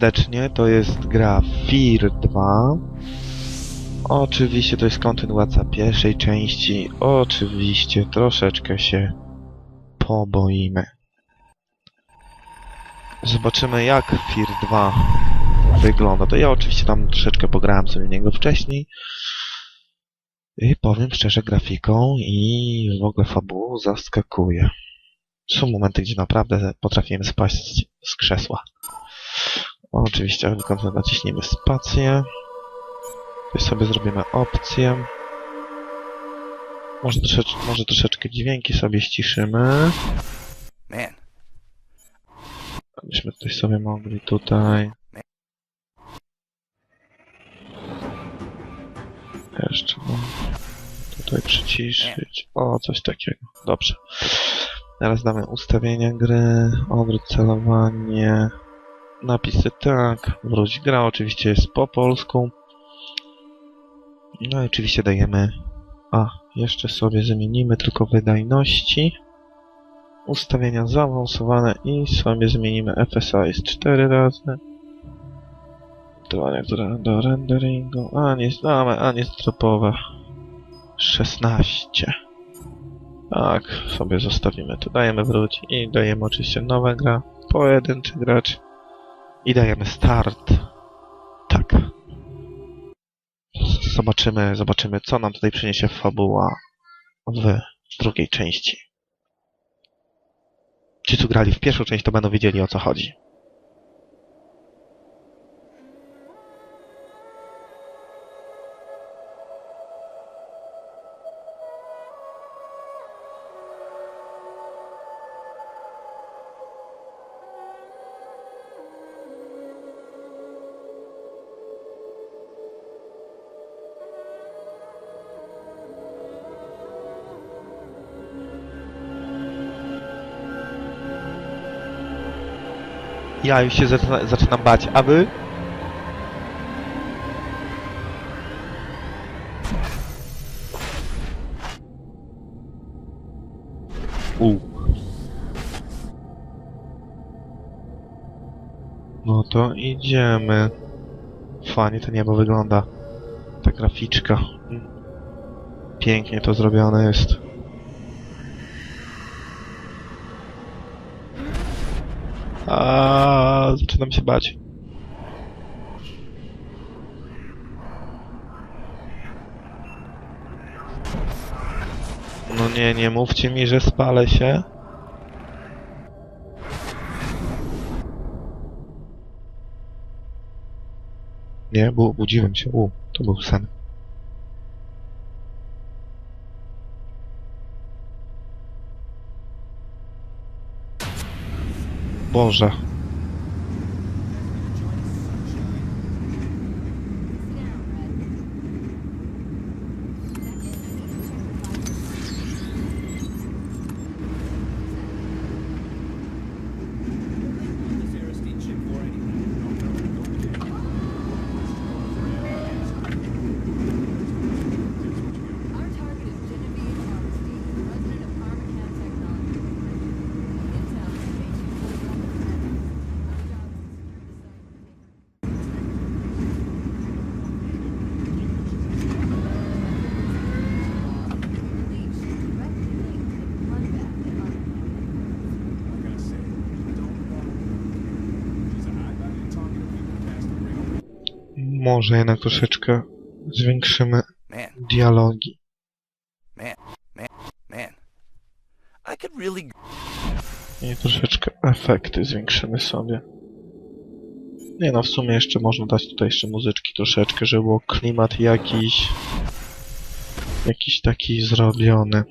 Serdecznie. To jest gra Fear 2. Oczywiście to jest kontynuacja pierwszej części. Oczywiście troszeczkę się poboimy. Zobaczymy jak Fear 2 wygląda. To ja oczywiście tam troszeczkę pograłem sobie niego wcześniej. I powiem szczerze, grafiką i w ogóle fabułą zaskakuje. Są momenty, gdzie naprawdę potrafimy spaść z krzesła. Oczywiście, tylko naciśnijmy spację. Tu sobie zrobimy opcję. Może, troszecz może troszeczkę dźwięki sobie ściszymy. Man, Byśmy coś sobie mogli tutaj. Jeszcze mam tutaj przyciszyć. O, coś takiego. Dobrze. Teraz damy ustawienia gry, odwrót celowanie, napisy tak, wróć gra, oczywiście jest po polsku. No i oczywiście dajemy... A, jeszcze sobie zmienimy tylko wydajności ustawienia zaawansowane i sobie zmienimy FSA jest 4 razy. Dodaję do, renderingu. A nie znamy, a nie stropowe. 16. Tak, sobie zostawimy. Tu dajemy wróć i dajemy oczywiście nowa gra. Pojedynczy gracz. I dajemy start. Tak. Zobaczymy, zobaczymy co nam tutaj przyniesie fabuła w drugiej części. Ci, co grali w pierwszą część, to będą wiedzieli o co chodzi. Ja już się zaczyna, zaczynam bać, a wy? U. No to idziemy. Fajnie to niebo wygląda. Ta graficzka. Pięknie to zrobione jest. A zaczynam się bać. No nie, nie mówcie mi, że spalę się. Nie, bu budziłem się. U, to był sen. Boże. Może jednak troszeczkę zwiększymy man, dialogi. man. I could really. I troszeczkę efekty zwiększymy sobie. Nie no, w sumie jeszcze można dać tutaj jeszcze muzyczki troszeczkę, żeby było klimat jakiś... Jakiś taki zrobiony.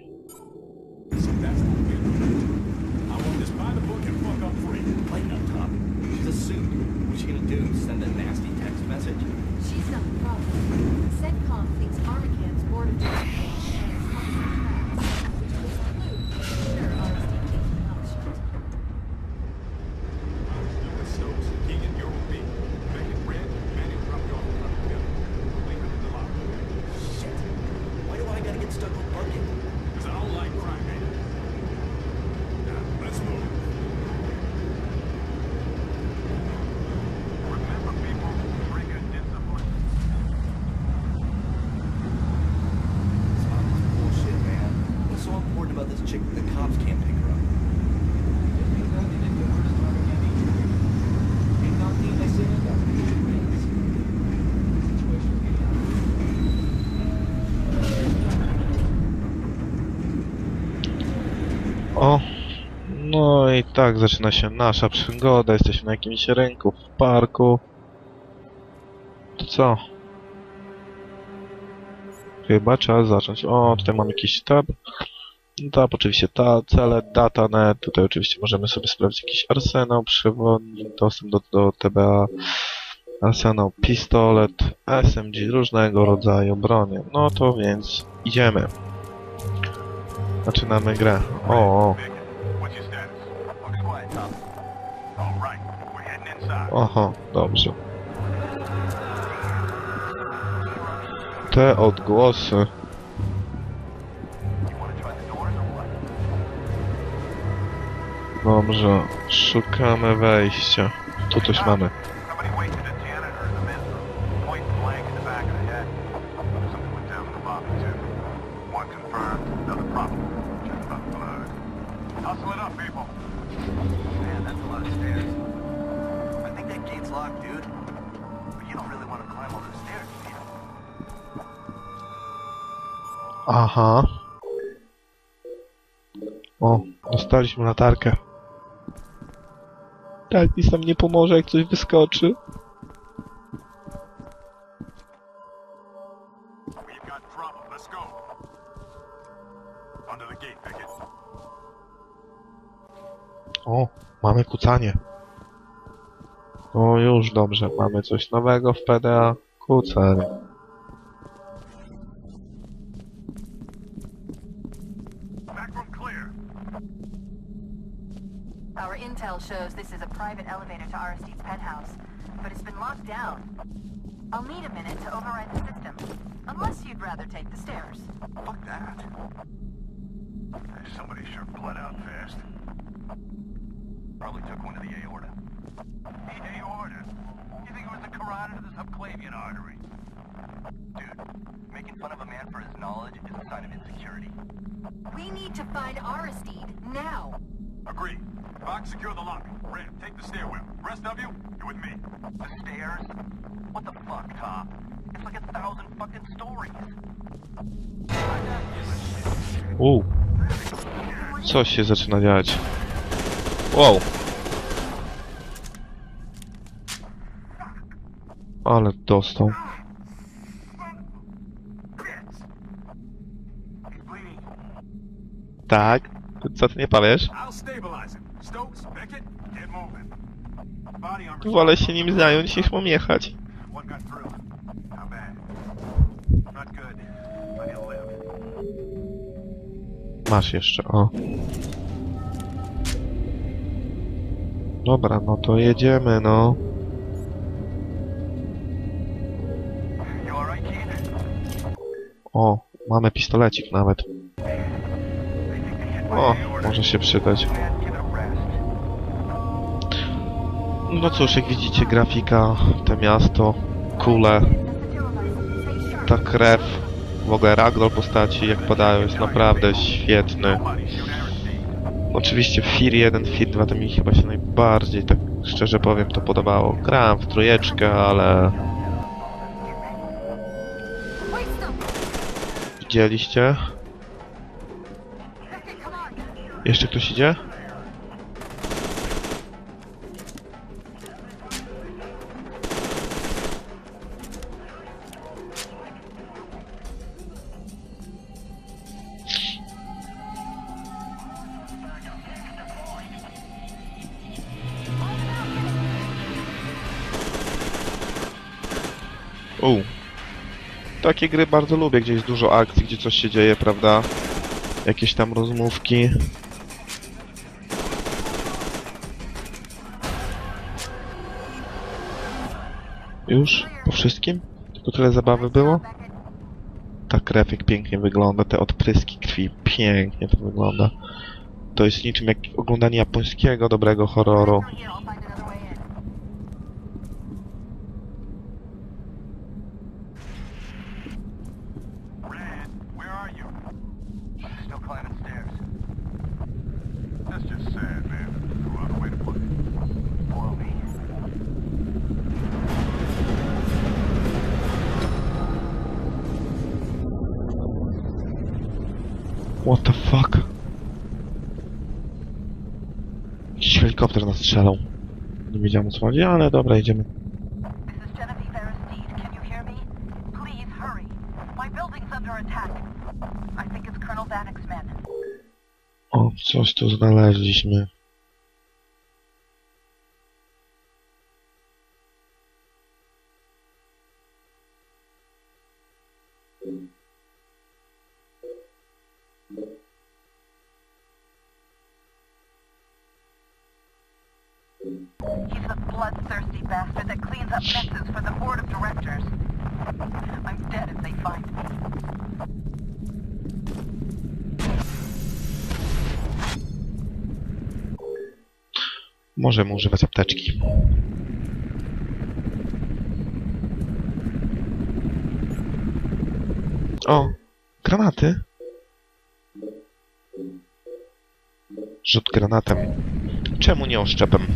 Do? Send a nasty text message? She's not the problem. CENTCOM thinks Armicam's i tak zaczyna się nasza przygoda. Jesteśmy na jakimś rynku, w parku. To co? Chyba trzeba zacząć. O, tutaj mam jakiś tab. Tak, oczywiście ta, cele, datanet. Tutaj oczywiście możemy sobie sprawdzić jakiś arsenał, przewodnik, dostęp do, do TBA, arsenał, pistolet, SMG, różnego rodzaju bronie. No to więc idziemy. Zaczynamy grę. O, o. the doors or what? Dobrze, szukamy wejścia. Tu coś mamy. Dostaliśmy latarkę. Tak, nic nam nie pomoże, jak coś wyskoczy. O, mamy kucanie. O, już dobrze. Mamy coś nowego w PDA. Kucanie. Somebody sure bled out fast. Probably took one to the aorta. The aorta. You think it was the carotid or the subclavian artery? Dude, making fun of a man for his knowledge is a sign of insecurity. We need to find Aristide now. Agreed. Fox, secure the lock. Red, take the stairwell. Rest of you, you're with me. The stairs? What the fuck, Tom? It's like a thousand fucking stories. U. Coś się zaczyna dziać. Wow. Ale dostał. Tak? Co ty nie armor. Wolę się nim zająć niż mam jechać. Masz jeszcze, o. Dobra, no to jedziemy, no. O, mamy pistolecik nawet. O, może się przydać. No cóż, jak widzicie, grafika, to miasto, kule, ta krew, w ogóle ragdoll postaci, jak podają, jest naprawdę świetny. Oczywiście Fear 1, Fear 2 to mi chyba się najbardziej, tak szczerze powiem, to podobało. Grałem w trójeczkę, ale widzieliście? Jeszcze ktoś idzie? U. Takie gry bardzo lubię, gdzie jest dużo akcji, gdzie coś się dzieje, prawda? Jakieś tam rozmówki. Już? Po wszystkim? Tylko tyle zabawy było? Ta krew jak pięknie wygląda, te odpryski krwi, pięknie to wygląda. To jest niczym jak oglądanie japońskiego dobrego horroru. What the fuck? helikopter nas strzelał. Nie wiedziałem o co chodzi, ale dobra, idziemy. This is Genevieve Aristide. Can you hear me? Please hurry. My building's under attack. I think it's Colonel Vanek's men. O, coś tu znaleźliśmy. He's a bloodthirsty bastard that cleans up messes for the board of directors. I'm dead if they find me. Możemy używać apteczki. O, granaty. Rzut granatem. Czemu nie oszczepem?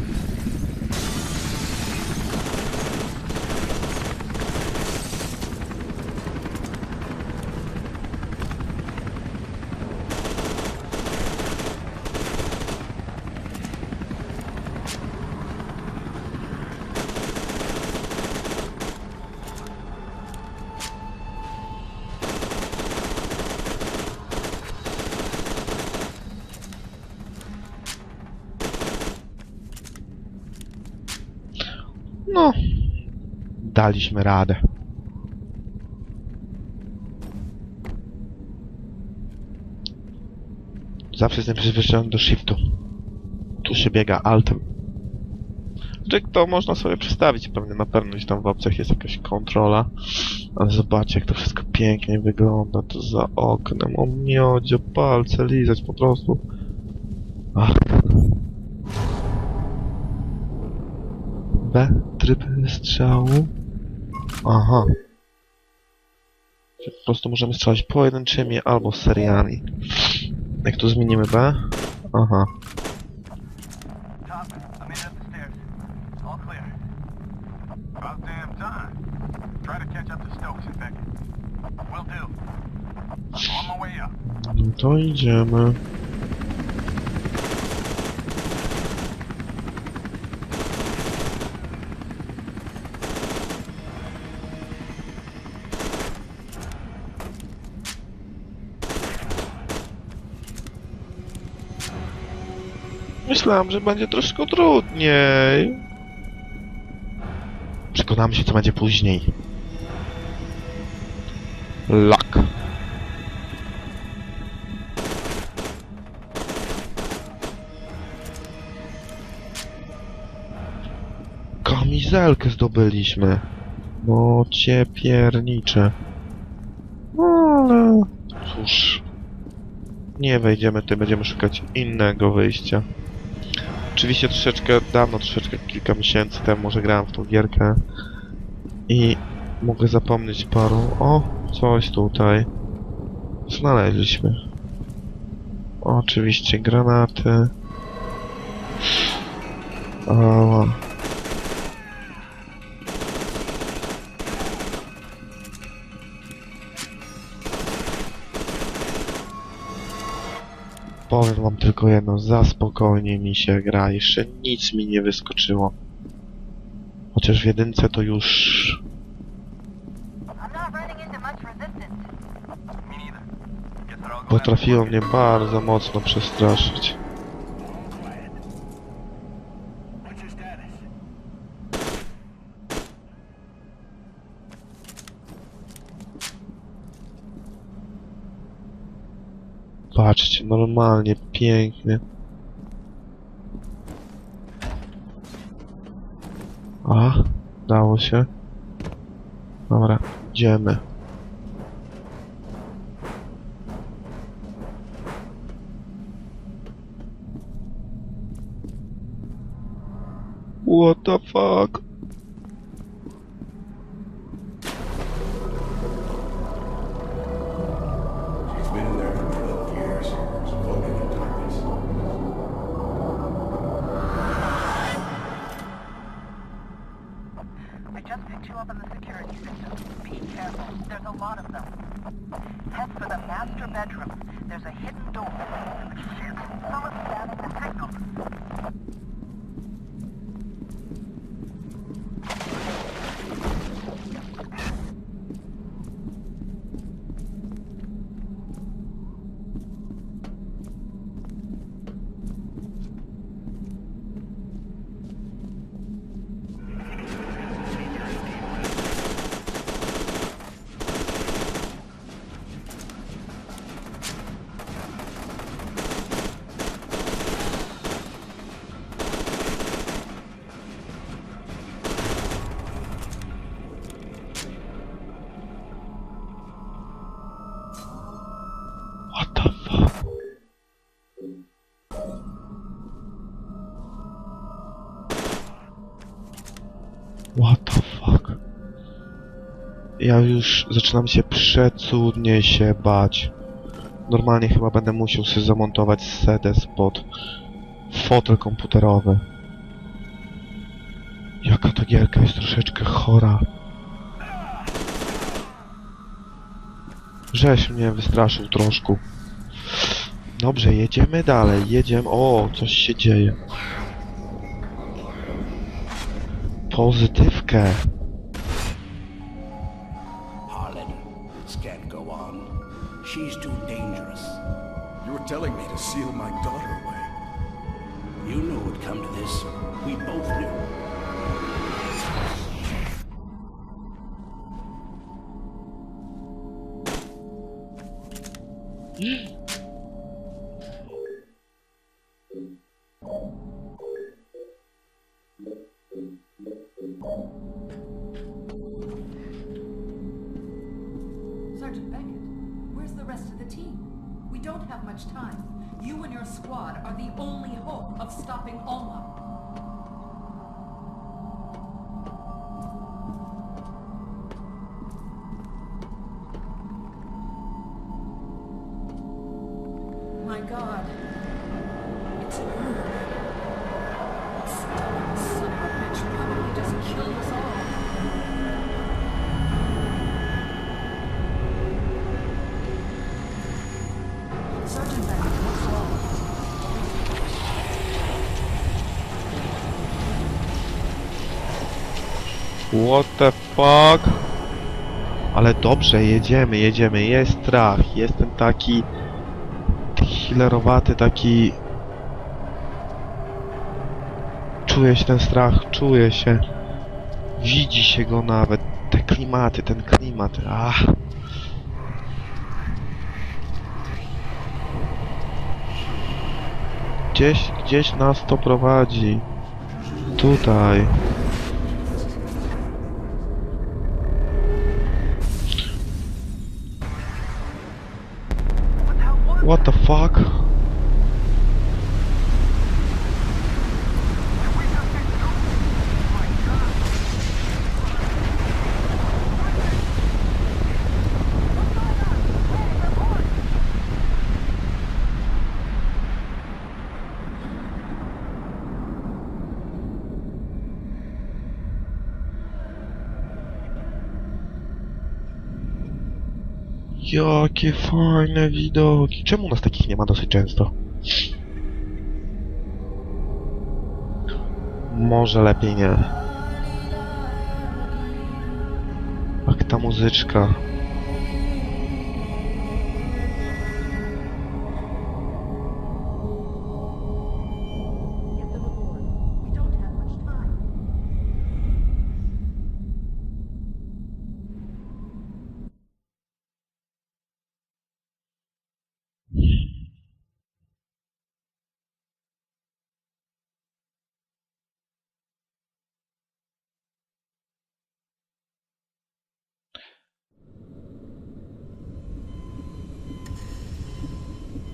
No, daliśmy radę. Zawsze jestem przyzwyczajony do shiftu. Tu się biega altem. Czy to można sobie przestawić pewnie na pewno gdzieś tam w opcjach jest jakaś kontrola. Ale zobaczcie jak to wszystko pięknie wygląda. To za oknem. O miodzie, palce lizać po prostu. Ach. B. Tryb strzału. Aha. Czyli Po prostu możemy strzelać pojedynczymi albo seriami. Jak tu zmienimy B? Aha. Top, I made it up the stairs. All clear. About damn time. Try to catch up to Stokes and Beckett. Will do. On my way up. No to idziemy. Myślałem, że będzie troszkę trudniej. Przekonamy się, co będzie później. Luck. Kamizelkę zdobyliśmy. No cię piernicze. No ale... Cóż... Nie wejdziemy tutaj, będziemy szukać innego wyjścia. Oczywiście troszeczkę, dawno, troszeczkę, kilka miesięcy temu może grałem w tą gierkę. I mogę zapomnieć paru... O! Coś tutaj. Znaleźliśmy. Oczywiście granaty. O, Powiem wam tylko jedno, za spokojnie mi się gra, jeszcze nic mi nie wyskoczyło. Chociaż w jedynce to już... Potrafiło mnie bardzo mocno przestraszyć. Patrzcie, normalnie, pięknie. A, dało się. Dobra, idziemy. What the fuck? The security system. Be careful. There's a lot of them. Head for the master bedroom. There's a hidden door. Shit, someone's the signal. Ja już zaczynam się przecudnie się bać. Normalnie chyba będę musiał sobie zamontować sedes pod fotel komputerowy. Jaka ta gierka jest troszeczkę chora. Żeś mnie wystraszył troszkę. Dobrze, jedziemy dalej, jedziemy. O, coś się dzieje. Pozytywkę. Seal my daughter hope of What the fuck? Ale dobrze, jedziemy, jedziemy. Jest strach. Jestem taki... Healerowaty, taki... Czuję się ten strach, czuję się. Widzi się go nawet. Te klimaty, ten klimat. Ach. Gdzieś, gdzieś nas to prowadzi. Tutaj. What the hell was What the fuck? Jakie fajne widoki. Czemu nas takich nie ma dosyć często? Może lepiej nie. Jak ta muzyczka.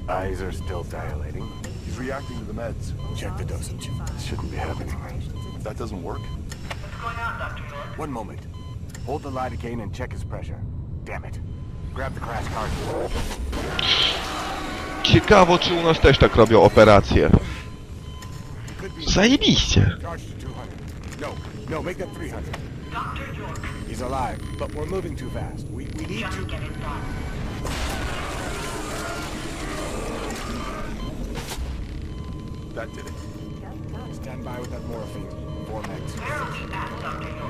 Eyes are still dilating. He's reacting to the meds. Check the dosage. This shouldn't be happening. If that doesn't work, What's going on, Dr. York? One moment. Hold the lidocaine and check his pressure. Damn it. Grab the crash card. Ciekawo, czy u nas też tak robią operacje. Zajebiście. Charge to 200. No, no, make that 300. Dr. York. He's alive, but we're moving too fast. We, we need to... that did it. Stand by with that morphine. Four meds.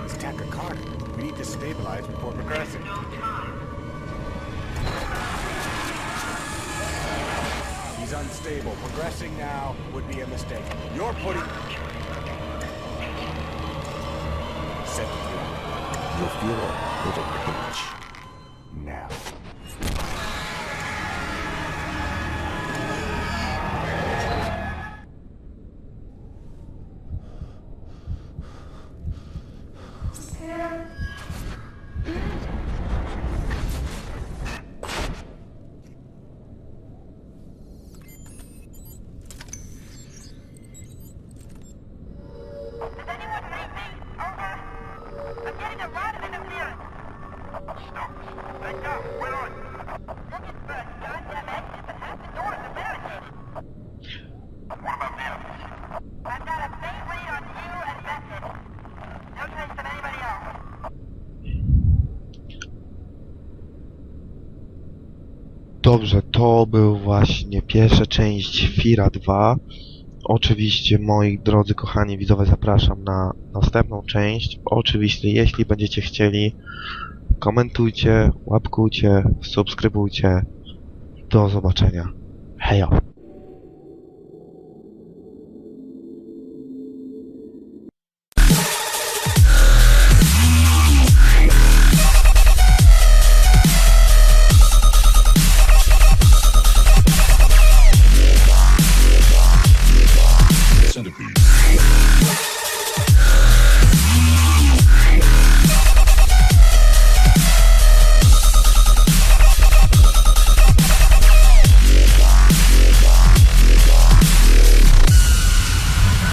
He's tachycardic. We need to stabilize before progressing. He's unstable. Progressing now would be a mistake. You're putting... Set the three. You'll feel a Dobrze, to był właśnie pierwsza część Fira 2. Oczywiście, moi drodzy kochani widzowie, zapraszam na następną część. Oczywiście, jeśli będziecie chcieli, komentujcie, łapkujcie, subskrybujcie. Do zobaczenia. Hejo!